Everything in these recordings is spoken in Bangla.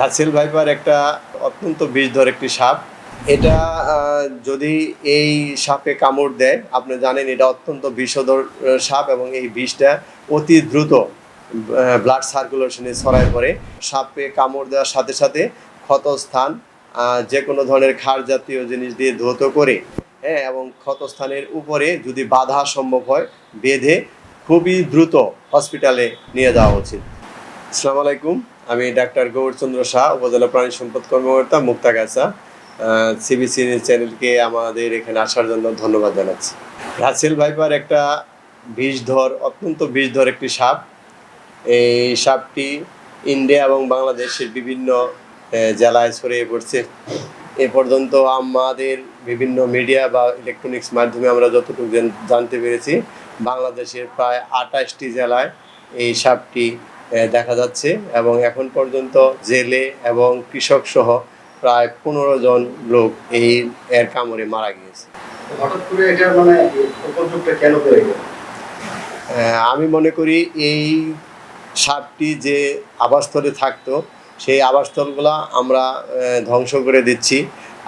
রাসেল ভাইপার একটা অত্যন্ত বিষধর একটি সাপ। এটা যদি এই সাপে কামড় দেয়, আপনি জানেন এটা অত্যন্ত বিষধর সাপ এবং এই বিষটা অতি দ্রুত ব্লাড সার্কুলেশনে ছড়ায় পড়ে। সাপে কামড় দেওয়ার সাথে সাথে ক্ষতস্থান যে কোনো ধরনের খাড় জাতীয় জিনিস দিয়ে ধৌত করে হ্যাঁ এবং ক্ষতস্থানের উপরে যদি বাধা সম্ভব হয়, বেঁধে খুবই দ্রুত হসপিটালে নিয়ে যাওয়া উচিত। আসসালামু আলাইকুম। আমি ডাক্তার গৌরচন্দ্র শাহ, উপজেলা প্রাণী সম্পদ কর্মকর্তা মুক্তাগাছা সিবিসি চ্যানেলকে আমাদের এখানে আসার জন্য ধন্যবাদ জানাচ্ছি। রাসেল ভাইপার একটা বিষধর, অত্যন্ত বিষধর একটি সাপ। এই সাপটি ইন্ডিয়া এবং বাংলাদেশের বিভিন্ন জেলায় ছড়িয়ে পড়ছে। এ পর্যন্ত আমাদের বিভিন্ন মিডিয়া বা ইলেকট্রনিক্স মাধ্যমে আমরা যতটুকু জান- জানতে পেরেছি, বাংলাদেশের প্রায় আঠাশটি জেলায় এই সাপটি দেখা যাচ্ছে এবং এখন পর্যন্ত জেলে এবং কৃষক সহ প্রায় পনেরো জন লোক এই এর কামড়ে মারা গিয়েছে। হঠাৎ করে এটা মানে কেন আমি মনে করি এই সাপটি যে আবাসস্থলে থাকতো সেই আবাসস্থলগুলা আমরা ধ্বংস করে দিচ্ছি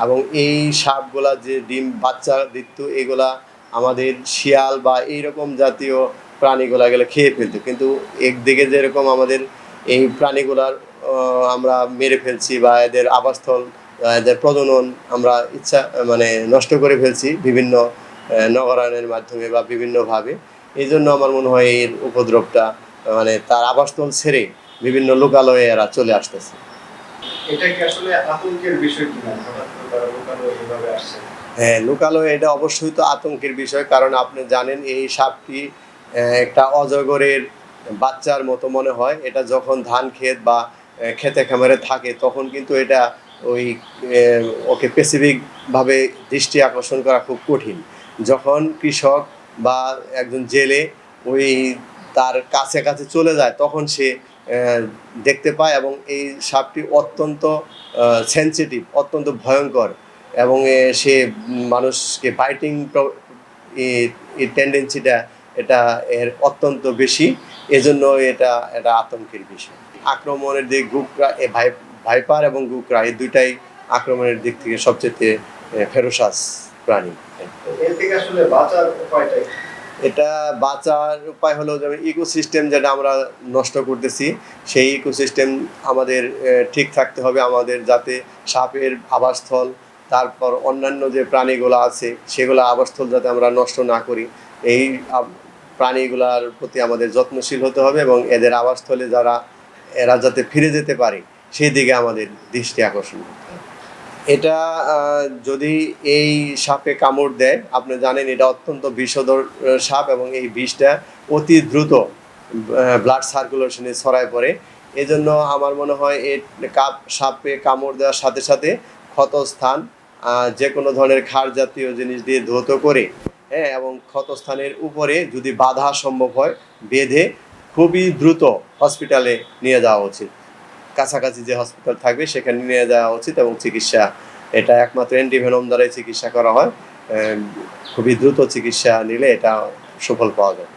এবং এই সাপগুলা যে ডিম বাচ্চা দিত এগুলা আমাদের শিয়াল বা এইরকম জাতীয় প্রাণীগুলা গেলে খেয়ে ফেলতো। কিন্তু একদিকে যেরকম আমাদের এই প্রাণীগুলার আমরা মেরে ফেলছি বা এদের আবাসস্থল এদের প্রজনন আমরা ইচ্ছা মানে নষ্ট করে ফেলছি বিভিন্ন নগরায়নের মাধ্যমে বা বিভিন্নভাবে। এই জন্য আমার মনে হয় এর উপদ্রবটা মানে তার আবাসস্থল ছেড়ে বিভিন্ন লোকালয়ে এরা চলে আসতেছে। এটা কি আসলে আতঙ্কের বিষয় কিনা? হ্যাঁ লোকালয়ে এটা অবশ্যই তো আতঙ্কের বিষয়। কারণ আপনি জানেন এই সাপটি একটা অজগরের বাচ্চার মতো মনে হয়। এটা যখন ধান ক্ষেত বা খেতে খামারে থাকে, তখন কিন্তু এটা ওই ওকে স্পেসিফিকভাবে দৃষ্টি আকর্ষণ করা খুব কঠিন। যখন কৃষক বা একজন জেলে ওই তার কাছে কাছে চলে যায়, তখন সে দেখতে পায় এবং এই সাপটি অত্যন্ত সেন্সিটিভ অত্যন্ত ভয়ঙ্কর এবং সে মানুষকে বাইটিং টেন্ডেন্সিটা এটা এর অত্যন্ত বেশি এজন্য এটা এটা আতঙ্কের বিষয়। আক্রমণের দিক গুকরা এ ভাই ভাইপার এবং গুকরা এই দুইটাই আক্রমণের দিক থেকে সবচেয়ে ফেরোসাস প্রাণী? এটা বাঁচার উপায় হলো যেমন ইকোসিস্টেম যেটা আমরা নষ্ট করতেছি সেই ইকোসিস্টেম আমাদের ঠিক থাকতে হবে আমাদের যাতে সাপের আবাসস্থল তারপর অন্যান্য যে প্রাণীগুলো আছে সেগুলো আবাসস্থল যাতে আমরা নষ্ট না করি। এই প্রাণীগুলার প্রতি আমাদের যত্নশীল হতে হবে এবং এদের আবাসস্থলে যারা এরা যাতে ফিরে যেতে পারে সেই দিকে আমাদের দৃষ্টি আকর্ষণ করতে এটা যদি এই সাপে কামড় দেয় আপনি জানেন এটা অত্যন্ত বিষধর সাপ এবং এই বিষটা অতি দ্রুত ব্লাড সার্কুলেশনে ছড়ায় পড়ে। এজন্য আমার মনে হয় এই কাপ সাপে কামড় দেওয়ার সাথে সাথে ক্ষতস্থান আহ, যে কোনো ধরনের খাড় জাতীয় জিনিস দিয়ে ধৌত করে হ্যাঁ এবং ক্ষতস্থানের উপরে যদি বাধা সম্ভব হয় বেঁধে খুবই দ্রুত হসপিটালে নিয়ে যাওয়া উচিত। কাছাকাছি যে হসপিটাল থাকবে সেখানে নিয়ে যাওয়া উচিত এবং চিকিৎসা এটা একমাত্র অ্যান্টিভেনম দ্বারাই চিকিৎসা করা হয়। খুবই দ্রুত চিকিৎসা নিলে এটা সুফল পাওয়া যাবে।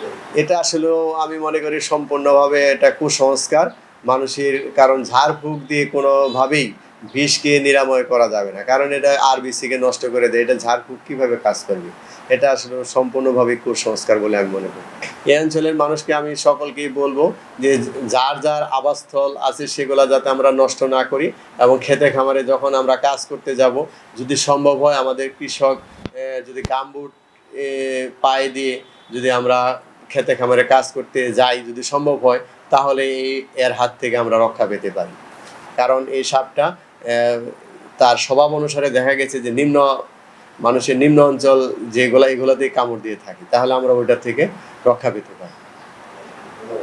যায়। এটা আসলেও আমি মনে করি সম্পূর্ণভাবে এটা কুসংস্কার। মানুষের কারণ ঝাড়ফুঁক দিয়ে কোনোভাবেই বিষকে নিরাময় করা যাবে না। কারণ এটা আরবিসিকে নষ্ট করে দেয়। এটা ঝাড়ফুঁক কীভাবে কাজ করবে? এটা আসলে সম্পূর্ণভাবে কুসংস্কার বলে আমি মনে করি। এই অঞ্চলের মানুষকে আমি সকলকেই বলব যে যার যার আবাসস্থল আছে সেগুলো যাতে আমরা নষ্ট না করি এবং খেতে খামারে যখন আমরা কাজ করতে যাব, যদি সম্ভব হয় আমাদের কৃষক যদি গামবুট পায়ে দিয়ে যদি আমরা খেতে খামারে কাজ করতে যাই, যদি সম্ভব হয়, তাহলে এই এর হাত থেকে আমরা রক্ষা পেতে পারি। কারণ এই সাপটা তার স্বভাব অনুসারে দেখা গেছে যে নিম্ন মানুষের নিম্ন অঞ্চল যেগুলা, এগুলোতেই কামড় দিয়ে থাকে। তাহলে আমরা ওইটা থেকে রক্ষা পেতে পারি।